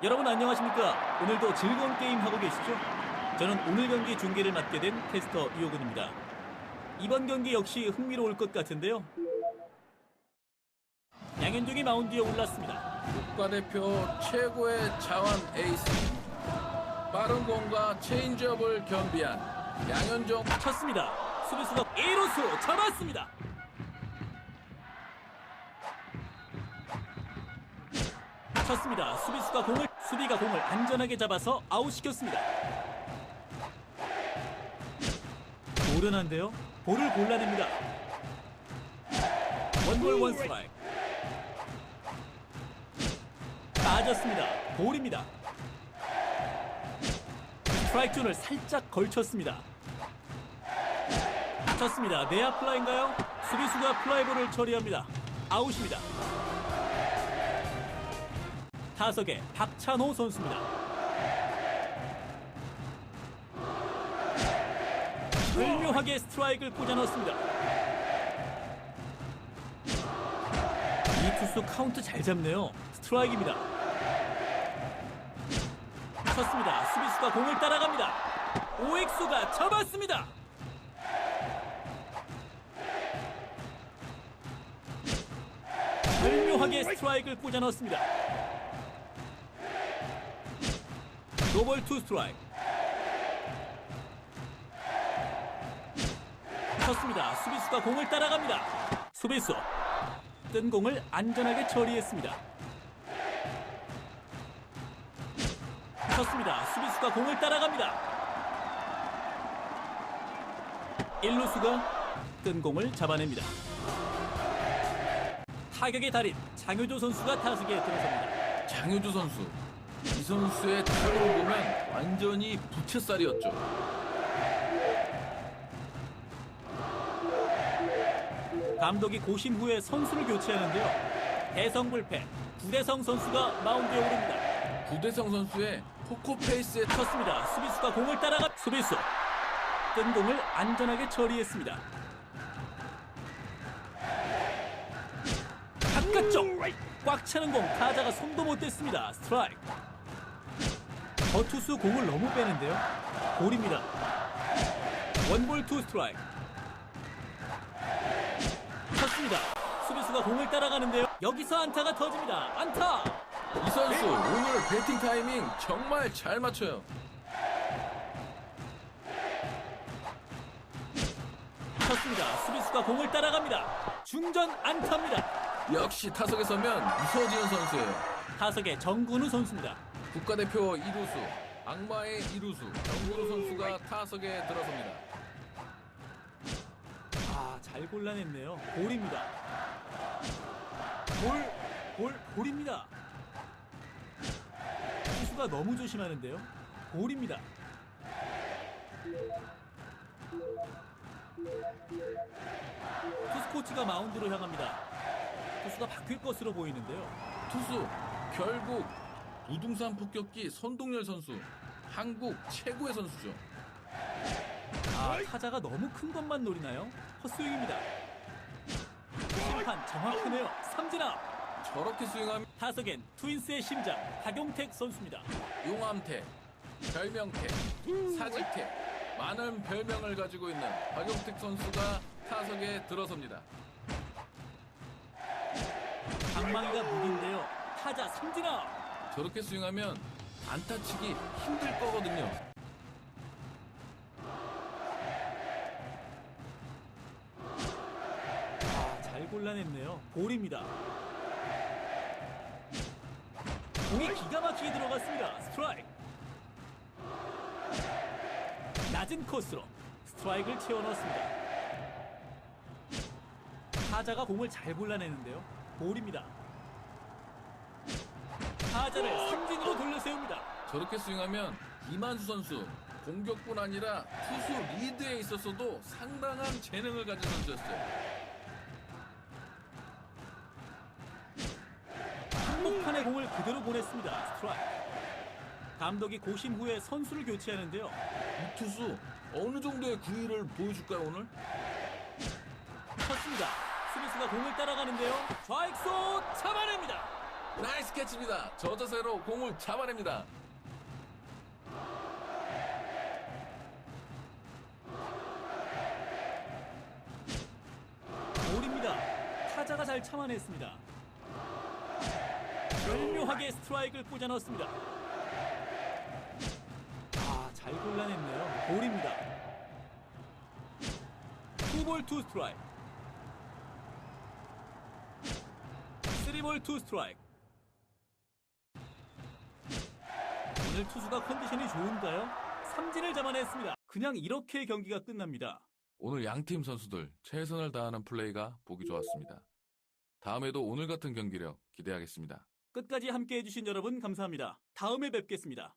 여러분 안녕하십니까? 오늘도 즐거운 게임 하고 계시죠? 저는 오늘 경기 중계를 맡게 된 캐스터 이호근입니다. 이번 경기 역시 흥미로울 것 같은데요. 양현종이 마운드에 올랐습니다. 국가대표 최고의 자완 에이스 빠른 공과 체인지업을 겸비한 양현종 쳤습니다. 수비수가 1루수 잡았습니다. 쳤습니다. 수비수가 공을 수비가 공을 안전하게 잡아서 아웃시켰습니다. 오른한데요. 볼을 골라냅니다. 원볼 원스트라이크. 빠졌습니다. 볼입니다. 스트라이크 존을 살짝 걸쳤습니다. 쳤습니다. 내야 플라인가요? 수비수가 플라이볼을 처리합니다. 아웃입니다. 타석에 박찬호 선수입니다. 절묘하게 스트라이크를 꽂아 넣습니다. 이 투수 카운트 잘 잡네요. 스트라이크입니다. 쳤습니다. 수비수가 공을 따라갑니다. 오엑수가 잡았습니다. 절묘하게 스트라이크를 꽂아 넣습니다. 노볼 투 스트라이크. 쳤습니다. 수비수가 공을 따라갑니다. 수비수 뜬 공을 안전하게 처리했습니다. 쳤습니다. 수비수가 공을 따라갑니다. 1루수가 뜬 공을 잡아냅니다. 타격의 달인 장효조 선수가 타석에 들어섭니다. 장효주 선수 이 선수의 타격을 보면 완전히 부채살이었죠 감독이 고심 후에 선수를 교체하는데요. 대성불패 구대성 선수가 마운드에 오릅니다. 구대성 선수의 포코페이스에 터 쳤습니다. 수비수가 공을 따라가 수비수 뜬 공을 안전하게 처리했습니다. 바깥쪽 꽉 차는 공 타자가 손도 못 댔습니다. 스트라이크. 저 투수 공을 너무 빼는데요. 볼입니다. 원볼 투 스트라이크. 쳤습니다. 수비수가 공을 따라가는데요. 여기서 안타가 터집니다. 안타. 이 선수 오늘 배팅 타이밍 정말 잘 맞춰요 쳤습니다. 수비수가 공을 따라갑니다. 중전 안타입니다. 역시 타석에 서면 이서지은 선수예요 타석의 정근우 선수입니다. 국가대표 2루수 악마의 2루수 정근우 선수가 타석에 들어섭니다 아, 잘 골라냈네요. 볼입니다. 볼, 볼, 볼입니다. 투수가 너무 조심하는데요. 볼입니다. 투수 코치가 마운드로 향합니다. 투수가 바뀔 것으로 보이는데요. 투수 결국 부둥산 폭격기 선동열 선수 한국 최고의 선수죠 아, 타자가 너무 큰 것만 노리나요? 헛스윙입니다. 심판 정확하네요. 삼진아. 저렇게 스윙하면 타석엔 트윈스의 심장 박용택 선수입니다. 용암태 별명태 사직태 많은 별명을 가지고 있는 박용택 선수가 타석에 들어섭니다 방망이가 무기인데요. 타자 삼진아. 저렇게 스윙하면 안타치기 힘들 거거든요 아, 잘 골라냈네요. 볼입니다. 공이 기가 막히게 들어갔습니다. 스트라이크. 낮은 코스로 스트라이크를 채워 넣었습니다. 타자가 공을 잘 골라내는데요. 볼입니다. 타자를 삼진으로 돌려세웁니다. 저렇게 스윙하면 이만수 선수 공격뿐 아니라 투수 리드에 있어서도 상당한 재능을 가진 선수였어요 한복판에 공을 그대로 보냈습니다. 스트라이크. 감독이 고심 후에 선수를 교체하는데요. 이 투수 어느 정도의 구위를 보여줄까요 오늘? 쳤습니다. 수비수가 공을 따라가는데요. 좌익수 잡아냅니다. 나이스 캐치입니다. 저 자세로 공을 잡아냅니다. 볼입니다. 타자가 잘 참아냈습니다. 절묘하게 스트라이크를 꽂아 넣었습니다. 아, 잘 골라냈네요. 볼입니다. 투볼 투 스트라이크. 쓰리볼 투 스트라이크. 오늘 투수가 컨디션이 좋은가요? 삼진을 잡아냈습니다. 그냥 이렇게 경기가 끝납니다. 오늘 양팀 선수들 최선을 다하는 플레이가 보기 좋았습니다. 다음에도 오늘 같은 경기력 기대하겠습니다. 끝까지 함께 해주신 여러분 감사합니다. 다음에 뵙겠습니다.